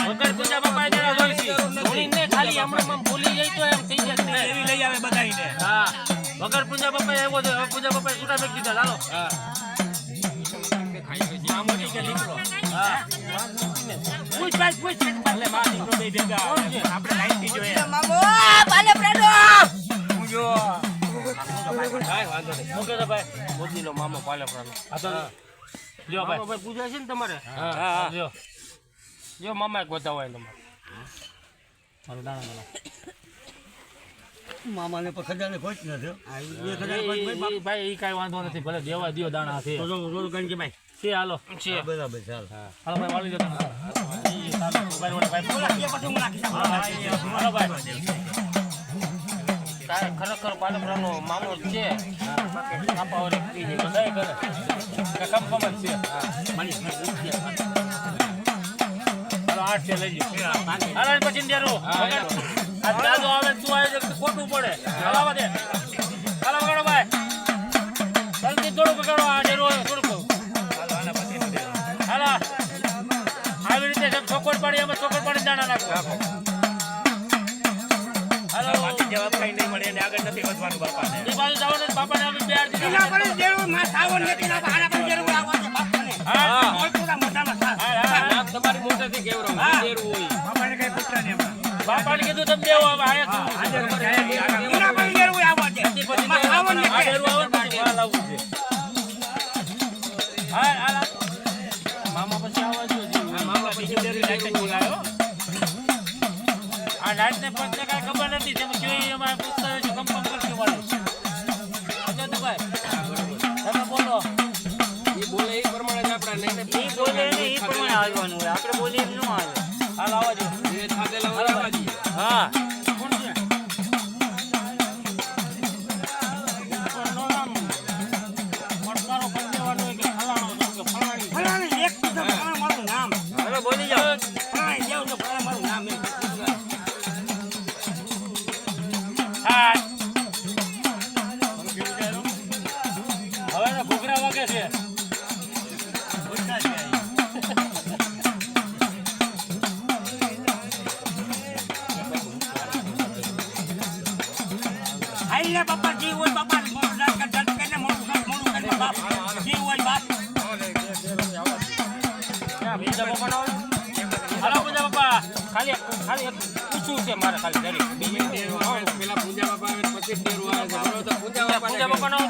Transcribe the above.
વગર પૂજા બાપા જરા પૂજા બાપા આવ્યો છે પૂજા બાપા છૂટા મેકી દીધા ચાલો મામો પાલેપરાનો આ લ્યો ભાઈ. ભાઈ પૂજા છે ને તમારે? હા, હા. લ્યો. લ્યો મામા એક બતાવો એને તમારે. મામાને પણ ખજાને ખોટ નથી એ- એ- ભાઈ કાંઈ વાંધો નથી ભલે દેવા દ્યો દાણા છે. છે હાલો. છે. બરાબર ચાલ. હાલો ભાઈ વાળી દો તમે ભાઈ ભાઈ કાંઈ ખરેખર પાલકરાનો મામો જ છે. કરે. કમ જ છે. આઠ છે લઈ લ્યો. પછી ડેરું આ દાદો આવે તું આવે છે ખોટું પડે. હલાવા દે. હાલો વગાડો ભાઈ. જલ્દી થોડું વગાડો આ ડેરું થોડુંક. હાલો આવી રીતે જેમ ચોકડ પાડી એમાં ચોકડ પાડી દાણા નાખો. નથી વધવાનું બાપાને એ બાજુ જવાનું ને બાપાને અમે બે આરતી એના કરી. પરમાં સાવન નથી ના આના પર જેવું આવવા છે બાપાને હા. મોટું મોટામાં સાવ. હા, હા. હા. બાપાને કઈ પુત્ર ને બાપાને કીધું તમે દેવો હવે આયા છો. એના પર જેવું આવવા છે માં સાવન આ નથી ડેરું આવે ને પછી વાળ આવવું છે. હા, હા, હા. મામા પછી. મામા બીજું લાઈટ બોલાયો આ નાઈટને પણ તે કાંઈ ખબર નથી તમે કયો અમારે બોલે ને ઈ પ્રમાણે હાલવાનું હોય. આપણે બોલીએ એમ ન હાલ. બાપા જી હોય બાપા બાપ જી હોય બાપ પૂજા બાપા હાલો પૂજા બાપા ખાલી ખાલી એક પૂછવું છે મારે ખાલી પેલા પૂજા બાપા આવે પછી પૂજા પૂજા બાપા ના